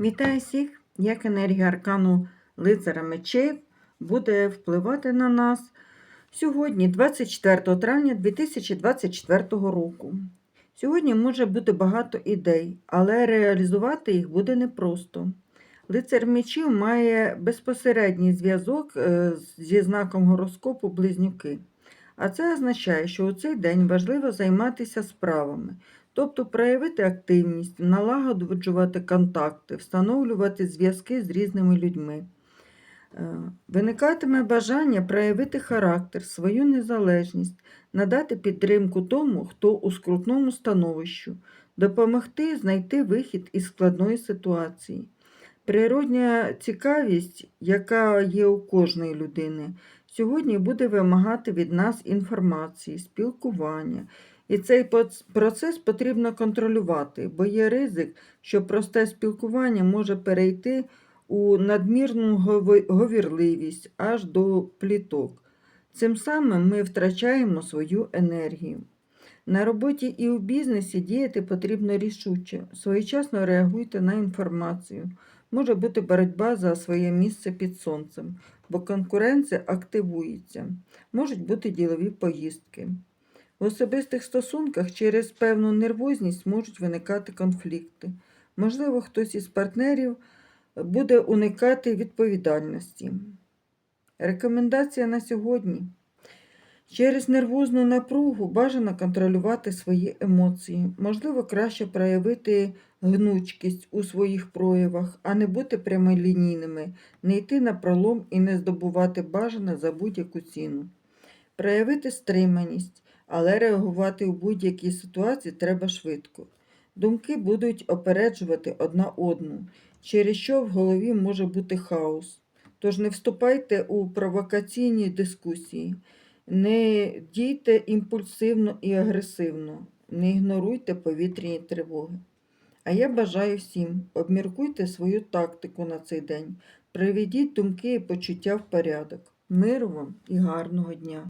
Вітаю всіх! Як енергія аркану лицаря мечей буде впливати на нас сьогодні, 24 травня 2024 року. Сьогодні може бути багато ідей, але реалізувати їх буде непросто. Лицар мечів має безпосередній зв'язок е, зі знаком гороскопу близнюки. А це означає, що у цей день важливо займатися справами, тобто проявити активність, налагоджувати контакти, встановлювати зв'язки з різними людьми. Е, Виникатиме бажання проявити характер, свою незалежність, надати підтримку тому, хто у скрутному становищу, допомогти знайти вихід із складної ситуації. Природня цікавість, яка є у кожної людини, сьогодні буде вимагати від нас інформації, спілкування. І цей процес потрібно контролювати, бо є ризик, що просте спілкування може перейти у надмірну говірливість аж до пліток. Цим самим ми втрачаємо свою енергію. На роботі і у бізнесі діяти потрібно рішуче, своєчасно реагуйте на інформацію. Може бути боротьба за своє місце під сонцем, бо конкуренція активується. Можуть бути ділові поїздки. В особистих стосунках через певну нервозність можуть виникати конфлікти. Можливо, хтось із партнерів буде уникати відповідальності. Рекомендація на сьогодні. Через нервозну напругу бажано контролювати свої емоції. Можливо, краще проявити гнучкість у своїх проявах, а не бути прямолінійними, не йти на пролом і не здобувати бажане за будь-яку ціну. Проявити стриманість, але реагувати у будь-якій ситуації треба швидко. Думки будуть опереджувати одна одну, через що в голові може бути хаос. Тож не вступайте у провокаційні дискусії. Не дійте імпульсивно і агресивно, не ігноруйте повітряні тривоги. А я бажаю всім, обміркуйте свою тактику на цей день, приведіть думки і почуття в порядок. Миру вам і гарного дня!